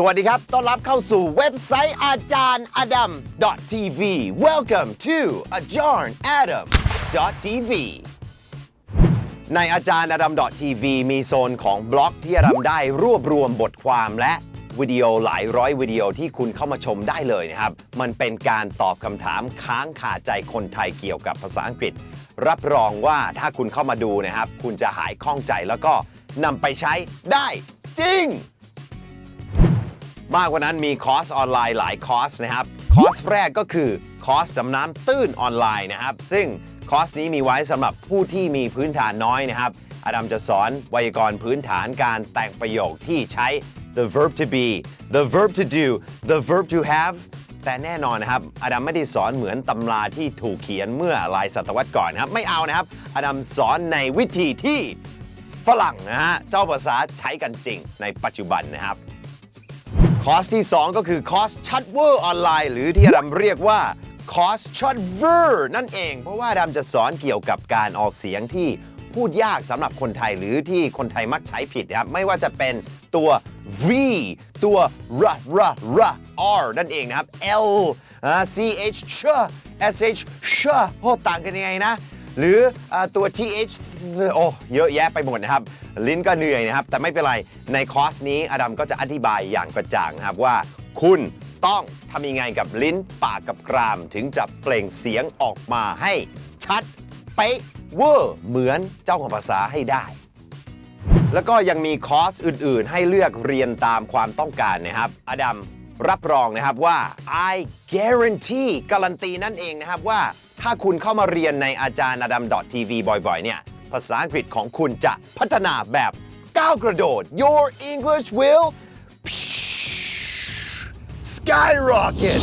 สวัสดีครับ ต้อนรับเข้าสู่เว็บไซต์อาจารย์อดัม .tv Welcome to a j a r n Adam .tv ในอาจารย์อดัม .tv มีโซนของบล็อกที่อดัมได้รวบรวมบทความและวิดีโอหลายร้อยวิดีโอที่คุณเข้ามาชมได้เลยนะครับ มันเป็นการตอบคำถามค้างคาใจคนไทยเกี่ยวกับภาษาอังกฤษ รับรองว่าถ้าคุณเข้ามาดูนะครับ คุณจะหายข้องใจแล้วก็นำไปใช้ได้จริง มากกว่านั้นมีคอร์สออนไลน์หลายคอร์สนะครับ คอร์สแรกก็คือคอร์สดำน้ำตื้นออนไลน์นะครับ ซึ่งคอร์สนี้มีไว้สำหรับผู้ที่มีพื้นฐานน้อยนะครับ อดัมจะสอนไวยากรณ์พื้นฐานการแต่งประโยคที่ใช้ the verb to be the verb to do the verb to have แต่แน่นอนนะครับ อดัมไม่ได้สอนเหมือนตำราที่ถูกเขียนเมื่อหลายศตวรรษก่อนนะครับ ไม่เอานะครับ อดัมสอนในวิธีที่ฝรั่งนะฮะ เจ้าภาษาใช้กันจริงในปัจจุบันนะครับ อร์สที่ 2 ก็คือคอร์สชัดเวอร์ออนไลน์ หรือที่อดัมเรียกว่าคอร์สชัดเวอร์นั่นเอง เพราะว่าอดัมจะสอนเกี่ยวกับการออกเสียงที่พูดยากสำหรับคนไทยหรือที่คนไทยมักใช้ผิดนะครับไม่ว่าจะเป็นตัว V ตัว r r r R นั่นเองนะครับ L C H ch S H sh โอ้ต่างกันยังไงนะ หรืออตัว th โอ้เยอะแยะไปหมดนะครับ ลิ้นก็เหนื่อยนะครับ แต่ไม่เป็นไร ในคอร์สนี้อดัมก็จะอธิบายอย่างกระจ่างนะครับว่าคุณต้องทำยังไงกับลิ้นปากกับกราม ถึงจะเปล่งเสียงออกมาให้ชัดเป๊ะเวอร์เหมือนเจ้าของภาษาให้ได้แล้วก็ยังมีคอร์สอื่นๆ ให้เลือกเรียนตามความต้องการนะครับ อดัมรับรองนะครับว่า I guarantee การันตีนั่นเองนะครับว่า ถ้าคุณเข้ามาเรียนในอาจารย์อดัม .tv บ่อยๆ เนี่ย ภาษาอังกฤษของคุณจะพัฒนาแบบก้าวกระโดด Your English will skyrocket